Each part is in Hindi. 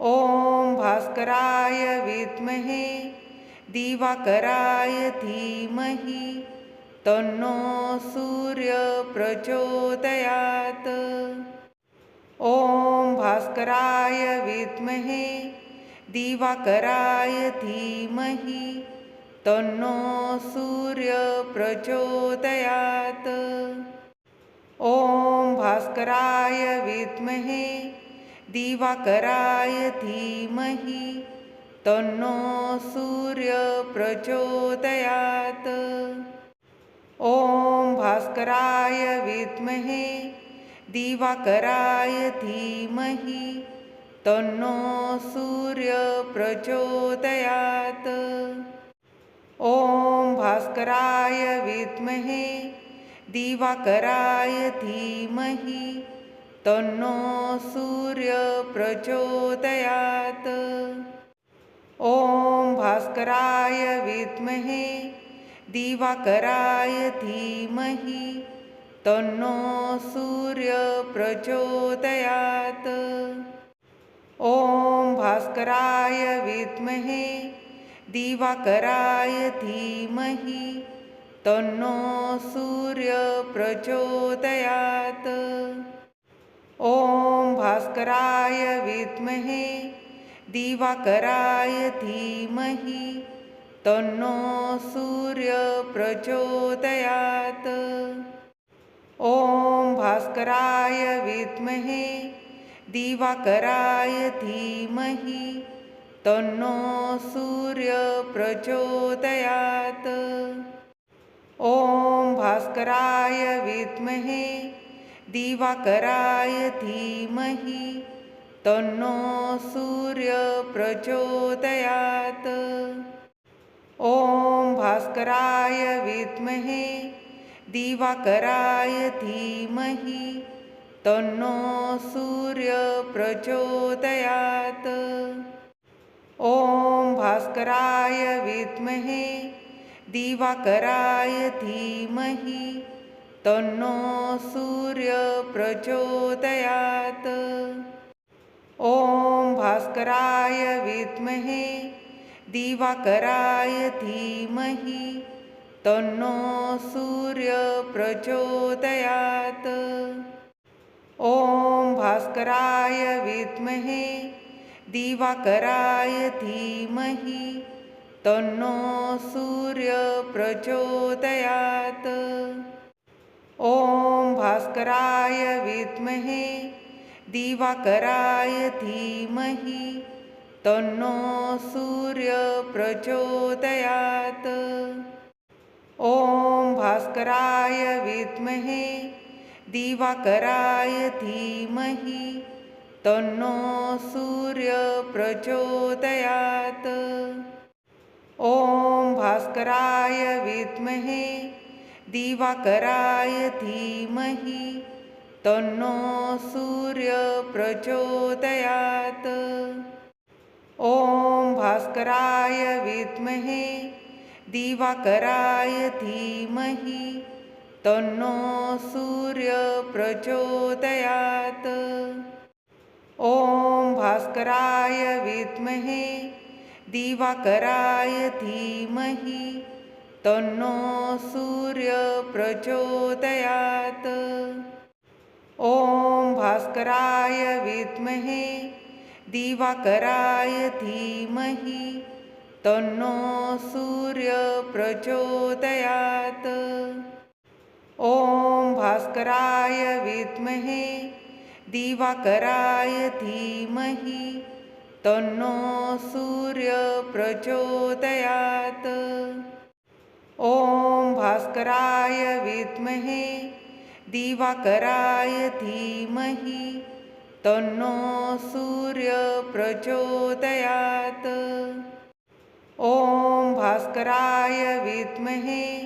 ॐ भास्कराय विद्महे, दिवाकराय धीमहि, तन्नो सूर्य प्रचोदयात्। ॐ भास्कराय विद्महे, दिवाकराय धीमहि, तन्नो सूर्य प्रचोदयात्। ॐ भास्कराय विद्महे दिवाकराय धीमहि तन्नो सूर्य प्रचोदयात्। ॐ भास्कराय विद्महे दिवाकराय धीमहि तन्नो सूर्य प्रचोदयात्। ॐ भास्कराय विद्महे दिवाकराय धीमहि तन्नो सूर्य प्रचोदयात्। ॐ भास्कराय विद्महे, दिवाकराय धीमहि, तन्नो सूर्य प्रचोदयात्। ॐ भास्कराय विद्महे, दिवाकराय धीमहि, तन्नो सूर्य प्रचोदयात्। ॐ भास्कराय विद्महे, दिवाकराय धीमहि, तन्नो सूर्य प्रचोदयात्। ॐ भास्कराय विद्महे, दिवाकराय धीमहि, तन्नो सूर्य प्रचोदयात्। ॐ भास्कराय विद्महे दिवाकराय धीमहि, तन्नो सूर्य प्रचोदयात्। ॐ भास्कराय विद्महे दिवाकराय धीमहि, तन्नो सूर्य प्रचोदयात्। ॐ भास्कराय विद्महे दिवाकराय धीमहि तन्नो सूर्य प्रचोदयात्। ॐ भास्कराय विद्महे, दिवाकराय धीमहि, तन्नो सूर्य प्रचोदयात्। ॐ भास्कराय विद्महे, दिवाकराय धीमहि, तन्नो सूर्य प्रचोदयात्। ॐ भास्कराय विद्महे, दिवाकराय धीमहि, तन्नो सूर्य प्रचोदयात्। ॐ भास्कराय विद्महे, दिवाकराय धीमहि, तन्नो सूर्य प्रचोदयात्। ॐ भास्कराय विद्महे दिवाकराय धीमहि, तन्नो सूर्य प्रचोदयात्। ॐ भास्कराय विद्महे दिवाकराय धीमहि, तन्नो सूर्य प्रचोदयात्। ॐ भास्कराय विद्महे दिवाकराय धीमहि तन्नो सूर्य प्रचोदयात्। ॐ भास्कराय विद्महे, दिवाकराय धीमहि, तन्नो सूर्य प्रचोदयात्। ॐ भास्कराय विद्महे, दिवाकराय धीमहि, तन्नो सूर्य प्रचोदयात्। ॐ भास्कराय विद्महे, दिवाकराय धीमहि, तन्नो सूर्य प्रचोदयात्। ॐ भास्कराय विद्महे,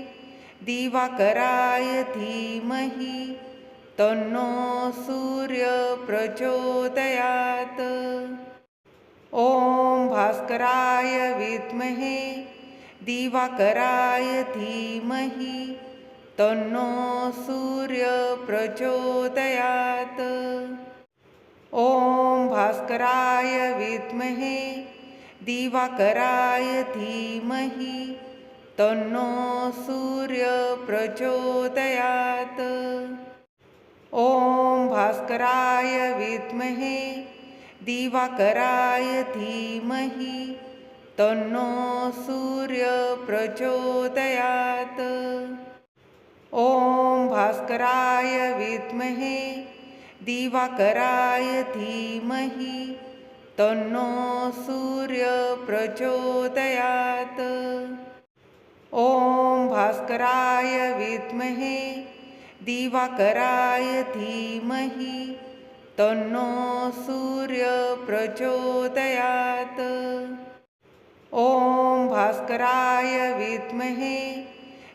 दिवाकराय धीमहि, तन्नो सूर्य प्रचोदयात्। ॐ भास्कराय विद्महे दिवाकराय धीमहि, तन्नो सूर्य प्रचोदयात्। ॐ भास्कराय विद्महे दिवाकराय धीमहि, तन्नो सूर्यप्रचोदयात् ॐ भास्कराय विद्महे दिवाकराय धीमहि तन्नो सूर्य सूर्यप्रचोदयात् ॐ भास्कराय विद्महे, दिवाकराय धीमहि, तन्नो सूर्यप्रचोदयात् ॐ भास्कराय विद्महे, दिवाकराय धीमहि, तन्नो सूर्यप्रचोदयात् ॐ भास्कराय विद्महे,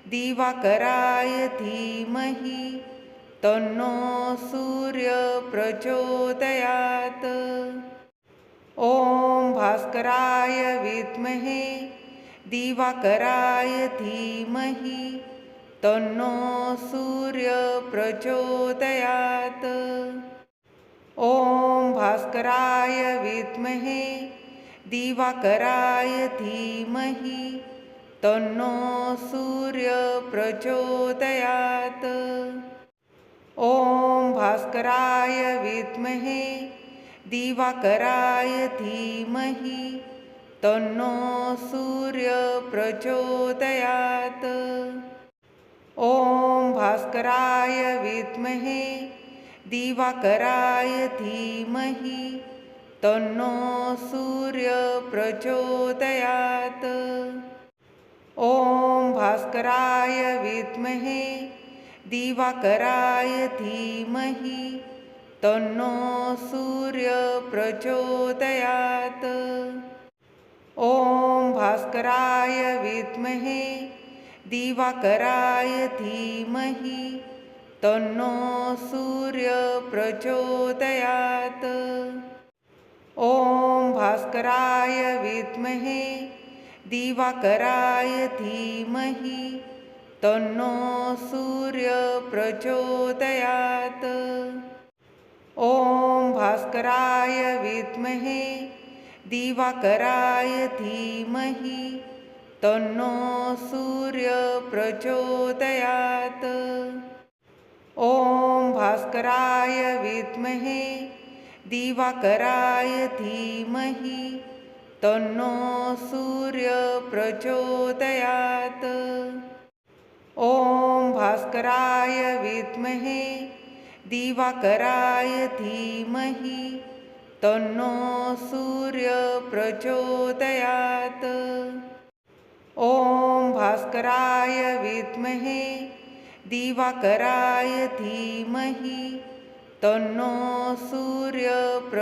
दिवाकराय धीमहि, तन्नो सूर्यप्रचोदयात् ॐ भास्कराय विद्महे, दिवाकराय धीमहि, तन्नो सूर्यप्रचोदयात् ॐ भास्कराय विद्महे दिवाकराय धीमहि, तन्नो सूर्यप्रचोदयात् ॐ भास्कराय विद्महे दिवाकराय धीमहि, तन्नो सूर्यप्रचोदयात् ॐ भास्कराय विद्महे दिवाकराय धीमहि तन्नो सूर्यप्रचोदयात् ॐ भास्कराय विद्महे, दिवाकराय धीमहि, तन्नो सूर्यप्रचोदयात् ॐ भास्कराय विद्महे, दिवाकराय धीमहि, तन्नो सूर्यप्रचोदयात् ॐ भास्कराय विद्महे, दिवाकराय धीमहि, तन्नो सूर्यप्रचोदयात् ॐ भास्कराय विद्महे, दिवाकराय धीमहि, तन्नो सूर्यप्रचोदयात् ॐ भास्कराय विद्महे दिवाकराय धीमहि, तन्नो सूर्यप्रचोदयात्। ॐ भास्कराय विद्महे, दिवाकराय धीमहि, तन्नो सूर्यप्रचोदयात्। ॐ भास्कराय विद्महे, दिवाकराय धीमहि तन्नो सूर्यप्रचोदयात्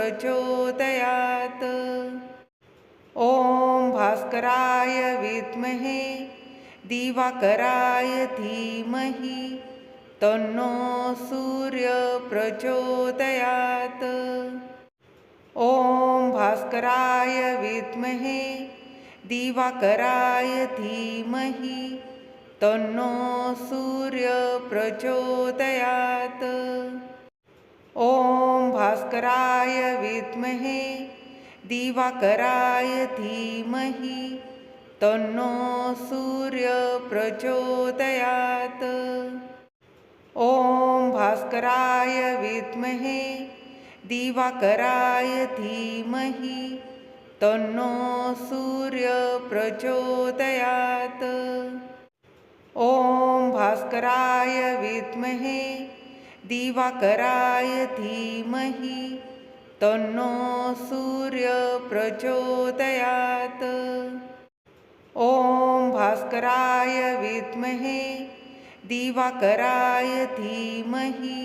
ॐ भास्कराय विद्महे, दिवाकराय धीमहि, तन्नो सूर्यप्रचोदयात् ॐ भास्कराय विद्महे, दिवाकराय धीमहि, तन्नो सूर्यप्रचोदयात् ॐ भास्कराय विद्महे, दिवाकराय धीमहि, तन्नो सूर्यप्रचोदयात् ॐ भास्कराय विद्महे, दिवाकराय धीमहि, तन्नो सूर्यप्रचोदयात् ॐ भास्कराय विद्महे दिवाकराय धीमहि, तन्नो सूर्यप्रचोदयात् ॐ भास्कराय विद्महे दिवाकराय धीमहि,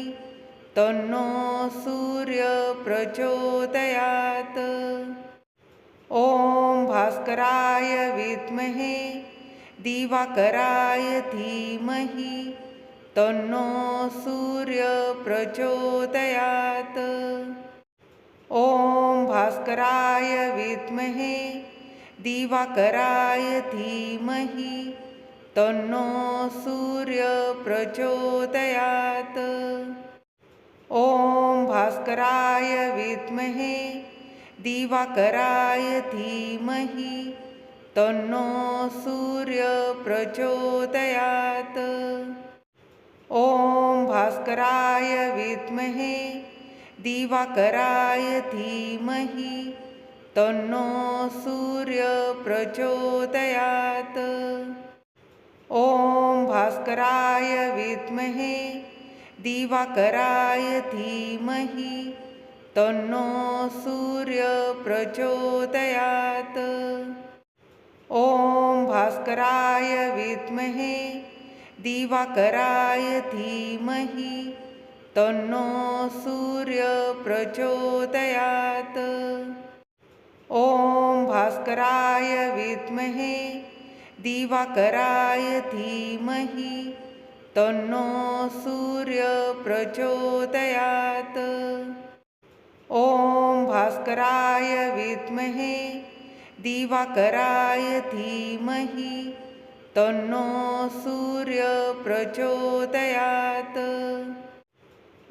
तन्नो सूर्यप्रचोदयात् ॐ भास्कराय विद्महे दिवाकराय धीमहि तन्नो सूर्यप्रचोदयात् ॐ भास्कराय विद्महे, दिवाकराय धीमहि, तन्नो सूर्यप्रचोदयात् ॐ भास्कराय विद्महे, दिवाकराय धीमहि, तन्नो सूर्यप्रचोदयात् ॐ भास्कराय विद्महे, दिवाकराय धीमहि, तन्नो सूर्यप्रचोदयात् ॐ भास्कराय विद्महे, दिवाकराय धीमहि, तन्नो सूर्यप्रचोदयात् ॐ भास्कराय विद्महे दिवाकराय धीमहि, तन्नो सूर्यप्रचोदयात् ॐ भास्कराय विद्महे, दिवाकराय धीमहि, तन्नो सूर्यप्रचोदयात् ॐ भास्कराय विद्महे, दिवाकराय धीमहि तन्नो सूर्यप्रचोदयात्।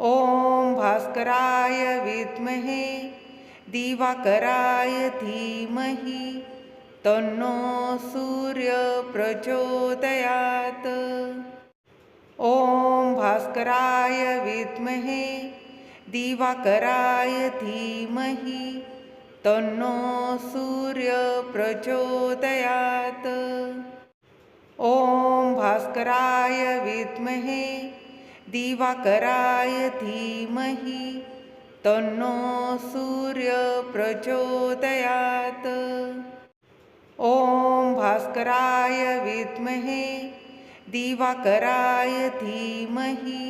ॐ भास्कराय विद्महे, दिवाकराय धीमहि, तन्नो सूर्यप्रचोदयात्। ॐ भास्कराय विद्महे, दिवाकराय धीमहि, तन्नो सूर्यप्रचोदयात्। ॐ भास्कराय विद्महे, दिवाकराय धीमहि, तन्नो सूर्यप्रचोदयात् ॐ भास्कराय विद्महे, दिवाकराय धीमहि,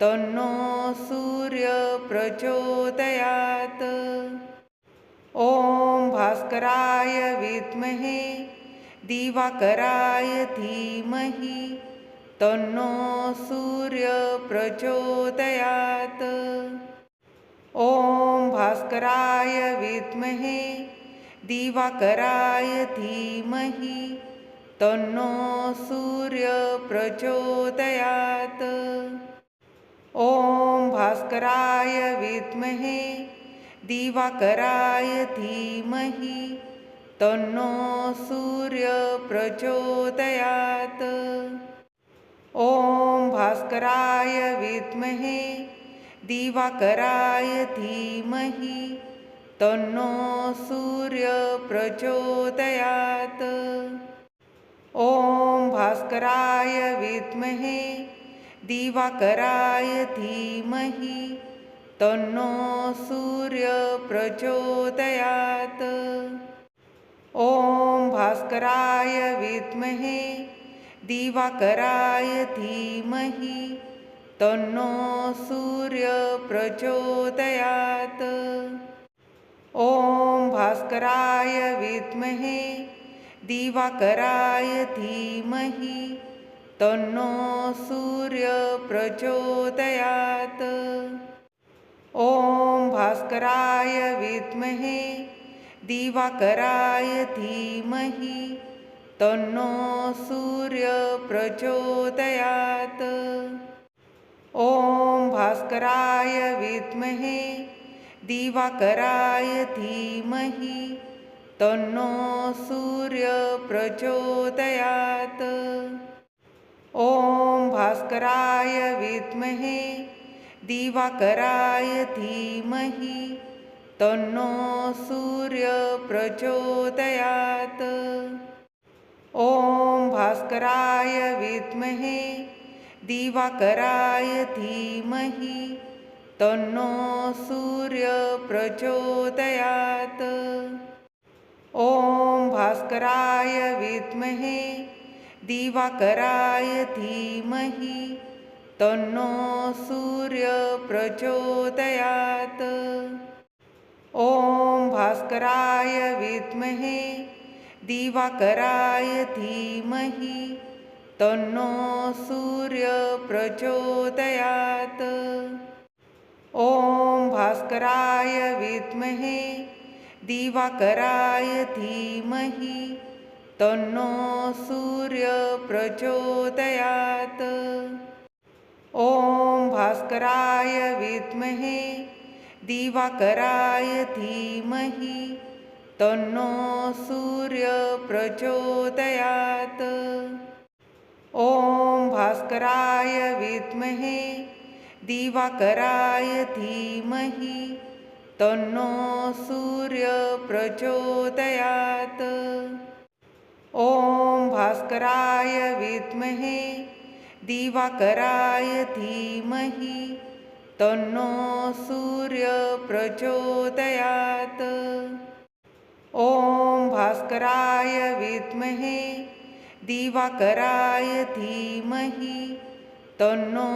तन्नो सूर्यप्रचोदयात् ॐ भास्कराय विद्महे दिवाकराय धीमहि, तन्नो सूर्यप्रचोदयात् ॐ भास्कराय विद्महे दिवाकराय धीमहि, तन्नो सूर्यप्रचोदयात् ॐ भास्कराय विद्महे दिवाकराय धीमहि तन्नो सूर्यप्रचोदयात् ॐ भास्कराय विद्महे, दिवाकराय धीमहि, तन्नो सूर्यप्रचोदयात् ॐ भास्कराय विद्महे, दिवाकराय धीमहि, तन्नो सूर्यप्रचोदयात् ॐ भास्कराय विद्महे, दिवाकराय धीमहि, तन्नो सूर्यप्रचोदयात् ॐ भास्कराय विद्महे, दिवाकराय धीमहि, तन्नो सूर्यप्रचोदयात् ॐ भास्कराय विद्महे दिवाकराय धीमहि, तन्नो सूर्यप्रचोदयात्। ॐ भास्कराय विद्महे, दिवाकराय धीमहि, तन्नो सूर्यप्रचोदयात्। ॐ भास्कराय विद्महे, दिवाकराय धीमहि तन्नो सूर्यप्रचोदयात्। ॐ भास्कराय विद्महे, दिवाकराय धीमहि, तन्नो सूर्यप्रचोदयात्। ॐ भास्कराय विद्महे, दिवाकराय धीमहि, तन्नो सूर्यप्रचोदयात्। ॐ भास्कराय विद्महे, दिवाकराय धीमहि, तन्नो सूर्यप्रचोदयात् ॐ भास्कराय विद्महे, दिवाकराय धीमहि, तन्नो सूर्यप्रचोदयात् ॐ भास्कराय विद्महे दिवाकराय धीमहि, तन्नो सूर्यप्रचोदयात् ॐ भास्कराय विद्महे, दिवाकराय धीमहि, तन्नो सूर्यप्रचोदयात् ॐ भास्कराय विद्महे, दिवाकराय धीमहि तन्नो सूर्यप्रचोदयात् ॐ भास्कराय विद्महे, दिवाकराय धीमहि, तन्नो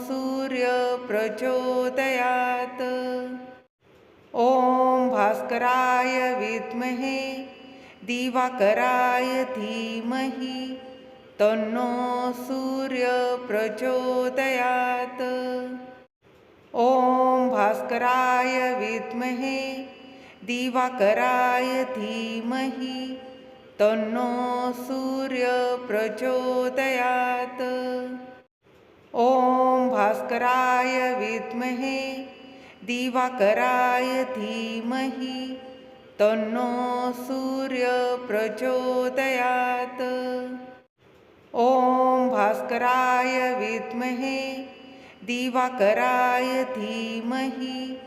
सूर्यप्रचोदयात् ॐ भास्कराय विद्महे, दिवाकराय धीमहि, तन्नो सूर्यप्रचोदयात् ॐ भास्कराय विद्महे, दिवाकराय धीमहि, तन्नो सूर्यप्रचोदयात् ॐ भास्कराय विद्महे, दिवाकराय धीमहि, तन्नो सूर्यप्रचोदयात् ॐ भास्कराय विद्महे दिवाकराय धीमहि,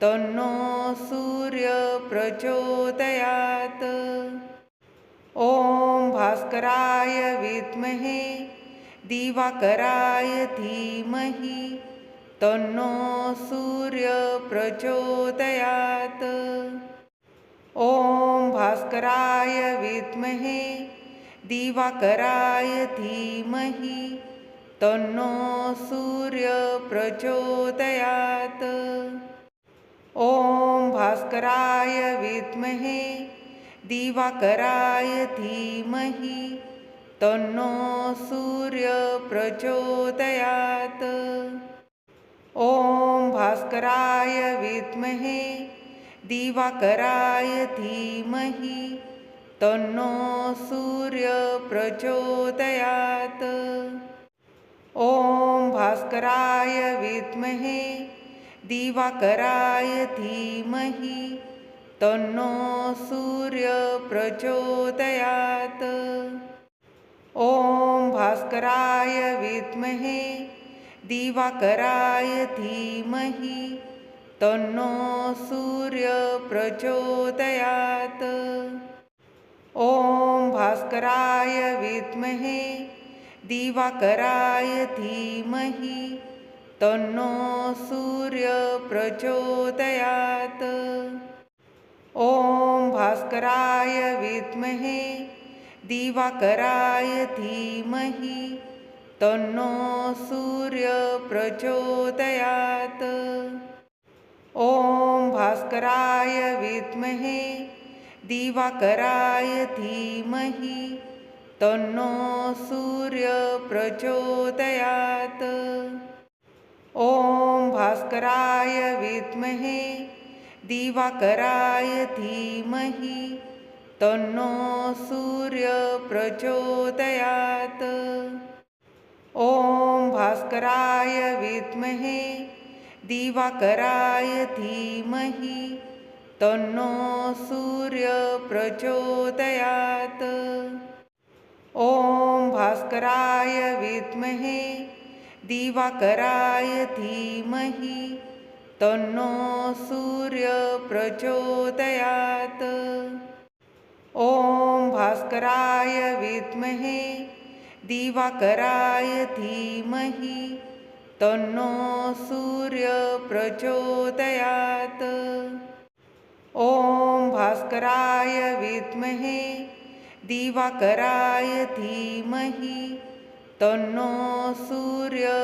तन्नो सूर्यप्रचोदयात् ॐ भास्कराय विद्महे, दिवाकराय धीमहि, तन्नो सूर्यप्रचोदयात् ॐ भास्कराय विद्महे, दिवाकराय धीमहि तन्नो सूर्यप्रचोदयात् ॐ भास्कराय विद्महे, दिवाकराय धीमहि, तन्नो सूर्यप्रचोदयात् ॐ भास्कराय विद्महे, दिवाकराय धीमहि, तन्नो सूर्यप्रचोदयात् ॐ भास्कराय विद्महे, दिवाकराय धीमहि, तन्नो सूर्यप्रचोदयात् ॐ भास्कराय विद्महे, दिवाकराय धीमहि, तन्नो सूर्यप्रचोदयात् ॐ भास्कराय विद्महे दिवाकराय धीमहि तन्नो सूर्यप्रचोदयात् ॐ भास्कराय विद्महे दिवाकराय धीमहि तन्नो सूर्यप्रचोदयात् ॐ भास्कराय विद्महे दिवाकराय धीमहि तन्नो सूर्यप्रचोदयात् ॐ भास्कराय विद्महे, दिवाकराय धीमहि, तन्नो सूर्यप्रचोदयात् ॐ भास्कराय विद्महे, दिवाकराय धीमहि, तन्नो सूर्यप्रचोदयात् ॐ भास्कराय विद्महे, दिवाकराय धीमहि, तन्नो सूर्यप्रचोदयात् ॐ भास्कराय विद्महे, दिवाकराय धीमहि, तन्नो सूर्यप्रचोदयात् ॐ भास्कराय विद्महे दिवाकराय धीमहि, तन्नो सूर्यप्रचोदयात्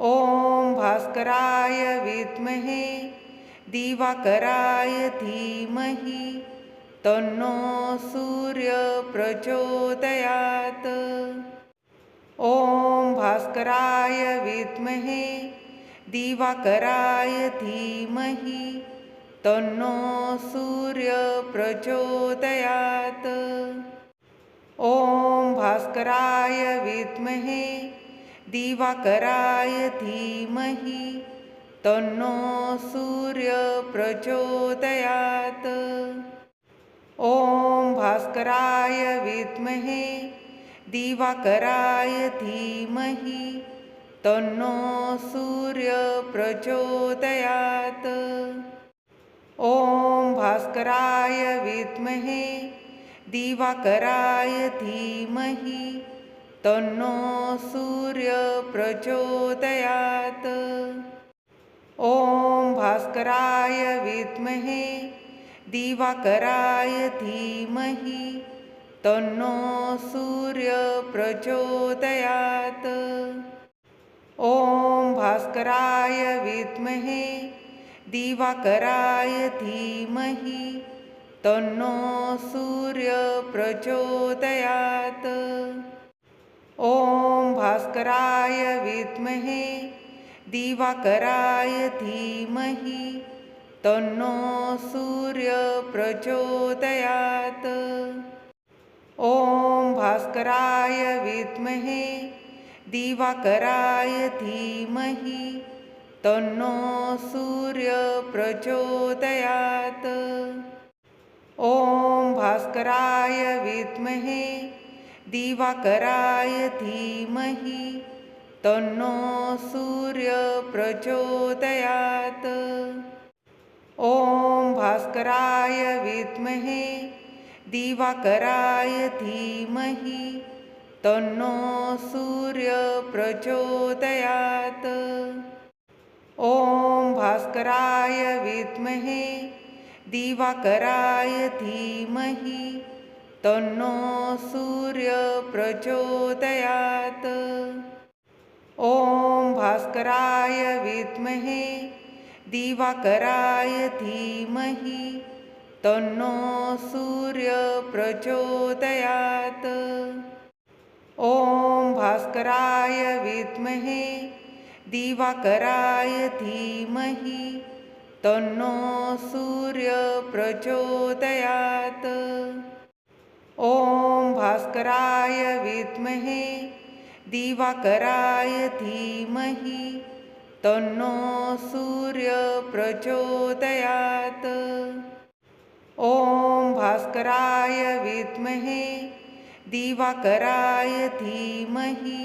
ॐ भास्कराय विद्महे, दिवाकराय धीमहि, तन्नो सूर्यप्रचोदयात् ॐ भास्कराय विद्महे, दिवाकराय धीमहि तन्नो सूर्यप्रचोदयात् ॐ भास्कराय विद्महे, दिवाकराय धीमहि, तन्नो सूर्यप्रचोदयात् ॐ भास्कराय विद्महे, दिवाकराय धीमहि, तन्नो सूर्यप्रचोदयात् ॐ भास्कराय विद्महे, दिवाकराय धीमहि, तन्नो सूर्यप्रचोदयात् ॐ भास्कराय विद्महे, दिवाकराय धीमहि, तन्नो सूर्यप्रचोदयात् ॐ भास्कराय विद्महे दिवाकराय धीमहि, तन्नो सूर्यप्रचोदयात्। ॐ भास्कराय विद्महे, दिवाकराय धीमहि, तन्नो सूर्यप्रचोदयात्। ॐ भास्कराय विद्महे, दिवाकराय धीमहि तन्नो सूर्यप्रचोदयात् ॐ भास्कराय विद्महे, दिवाकराय धीमहि, तन्नो सूर्यप्रचोदयात् ॐ भास्कराय विद्महे, दिवाकराय धीमहि, तन्नो सूर्यप्रचोदयात् भास्कराय विद्महे, दिवाकराय धीमहि, तन्नो सूर्यप्रचोदयात् ॐ भास्कराय विद्महे, दिवाकराय धीमहि, तन्नो सूर्यप्रचोदयात् ॐ भास्कराय विद्महे दिवाकराय धीमहि, तन्नो सूर्यप्रचोदयात् ॐ भास्कराय विद्महे, दिवाकराय धीमहि, तन्नो सूर्यप्रचोदयात् ॐ भास्कराय विद्महे, दिवाकराय धीमहि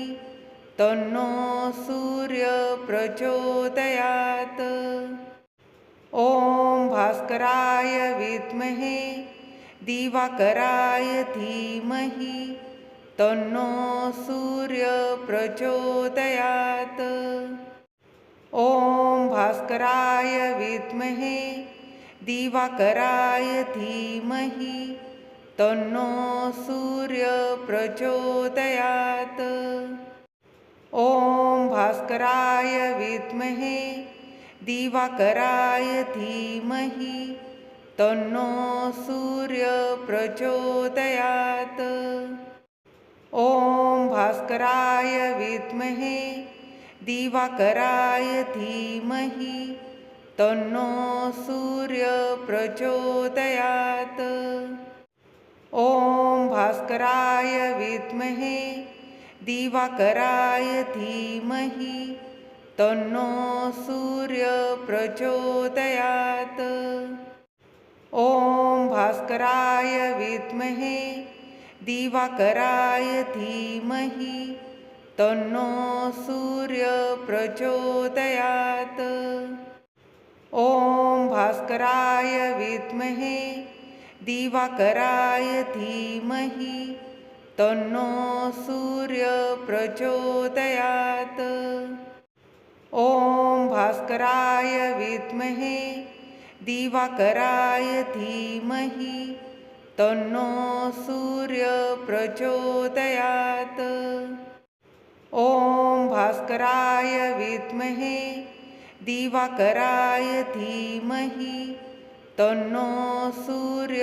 तन्नो सूर्यप्रचोदयात् ॐ भास्कराय विद्महे, दिवाकराय धीमहि, तन्नो सूर्यप्रचोदयात् ॐ भास्कराय विद्महे, दिवाकराय धीमहि, तन्नो सूर्यप्रचोदयात् ॐ भास्कराय विद्महे, दिवाकराय धीमहि, तन्नो सूर्यप्रचोदयात् ॐ भास्कराय विद्महे, दिवाकराय धीमहि, तन्नो सूर्यप्रचोदयात् ॐ भास्कराय विद्महे दिवाकराय धीमहि, तन्नो सूर्यप्रचोदयात् ॐ भास्कराय विद्महे, दिवाकराय धीमहि, तन्नो सूर्यप्रचोदयात् ॐ भास्कराय विद्महे, दिवाकराय धीमहि तन्नो सूर्यप्रचोदयात् ॐ भास्कराय विद्महे, दिवाकराय धीमहि, तन्नो सूर्यप्रचोदयात् ॐ भास्कराय विद्महे, दिवाकराय धीमहि, तन्नो सूर्यप्रचोदयात्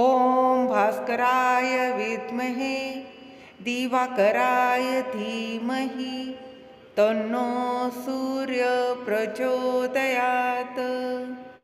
ॐ भास्कराय विद्महे दिवाकराय धीमहि तन्नो सूर्यप्रचोदयात्